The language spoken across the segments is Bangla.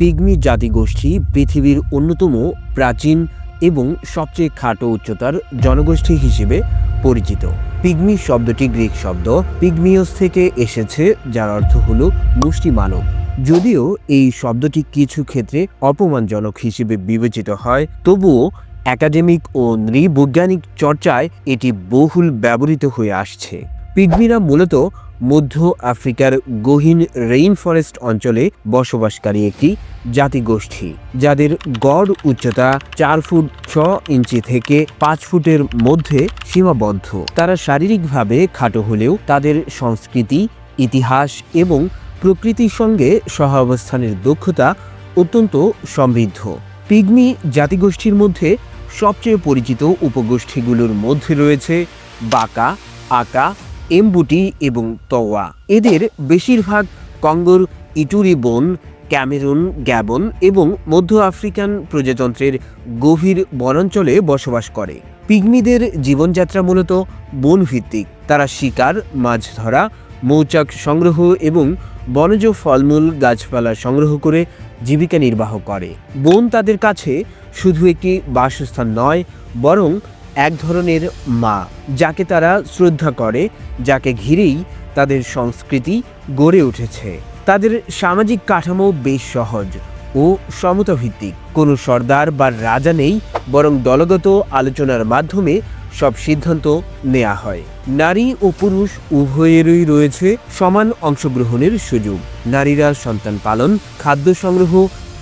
পিগমি জাতিগোষ্ঠী পৃথিবীর অন্যতম প্রাচীন এবং সবচেয়ে খাটো উচ্চতার জনগোষ্ঠী হিসেবে পরিচিত। পিগমি শব্দটি গ্রিক শব্দ পিগমিয়স থেকে এসেছে, যার অর্থ হল মুষ্টি মানব। যদিও এই শব্দটি কিছু ক্ষেত্রে অপমানজনক হিসেবে বিবেচিত হয়, তবুও একাডেমিক ও নৃবৈজ্ঞানিক চর্চায় এটি বহুল ব্যবহৃত হয়ে আসছে। পিগমিরা মূলত মধ্য আফ্রিকার গহীন রেইন ফরেস্ট অঞ্চলে বসবাসকারী একটি জাতিগোষ্ঠী, যাদের গড় উচ্চতা চার ফুট ছ ইঞ্চি থেকে পাঁচ ফুটের মধ্যে সীমাবদ্ধ। তারা শারীরিকভাবে খাটো হলেও তাদের সংস্কৃতি, ইতিহাস এবং প্রকৃতির সঙ্গে সহাবস্থানের দক্ষতা অত্যন্ত সমৃদ্ধ। পিগমি জাতিগোষ্ঠীর মধ্যে সবচেয়ে পরিচিত উপগোষ্ঠীগুলোর মধ্যে রয়েছে বাকা, আকা এমবুটি এবং তওয়া। এদের বেশিরভাগ কঙ্গোর, ইটুরি বন, ক্যামেরুন, গ্যাবন এবং মধ্য আফ্রিকান প্রজাতন্ত্রের গভীর বনাঞ্চলে বসবাস করে। পিগমিদের জীবনযাত্রা মূলত বনভিত্তিক। তারা শিকার মাছ ধরা মৌচাক সংগ্রহ এবং বনজ ফলমূল গাছপালা সংগ্রহ করে জীবিকা নির্বাহ করে। বন তাদের কাছে শুধু একটি বাসস্থান নয়, বরং এক ধরনের মা, যাকে তারা শ্রদ্ধা করে, যাকে ঘিরেই তাদের সংস্কৃতি গড়ে উঠেছে। তাদের সামাজিক কাঠামো বেশ সহজ ও সমতাভিত্তিক। কোনো সর্দার বা রাজা নেই, বরং দলগত আলোচনার মাধ্যমে সব সিদ্ধান্ত নেওয়া হয়। নারী ও পুরুষ উভয়েরই রয়েছে সমান অংশগ্রহণের সুযোগ। নারীরা সন্তান পালন, খাদ্য সংগ্রহ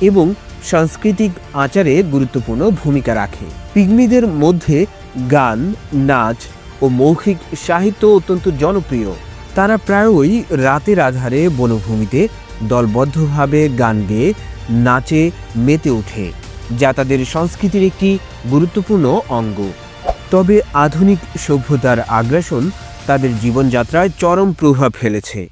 এবং সাংস্কৃতিক আচারে গুরুত্বপূর্ণ ভূমিকা রাখে। পিগমিদের মধ্যে গান, নাচ ও মৌখিক সাহিত্য অত্যন্ত জনপ্রিয়। তারা প্রায়ই রাতের আধারে বনভূমিতে দলবদ্ধভাবে গান গেয়ে, নাচে মেতে ওঠে, যা তাদের সংস্কৃতির একটি গুরুত্বপূর্ণ অঙ্গ। তবে আধুনিক সভ্যতার আগ্রাসন তাদের জীবনযাত্রায় চরম প্রভাব ফেলেছে।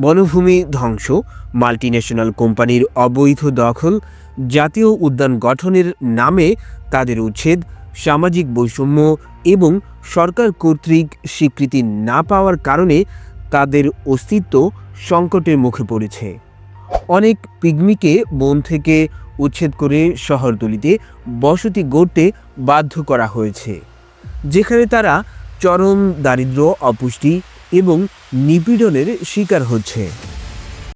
বনভূমি ধ্বংস, মাল্টিন্যাশনাল কোম্পানির অবৈধ দখল, জাতীয় উদ্যান গঠনের নামে তাদের উচ্ছেদ সামাজিক বৈষম্য এবং সরকার কর্তৃক স্বীকৃতি না পাওয়ার কারণে তাদের অস্তিত্ব সংকটের মুখে পড়েছে। অনেক পিগমিকে বন থেকে উচ্ছেদ করে শহরতলিতে বসতি গড়তে বাধ্য করা হয়েছে, যেখানে তারা চরম দারিদ্র অপুষ্টি এবং নিপীড়নের শিকার হচ্ছে।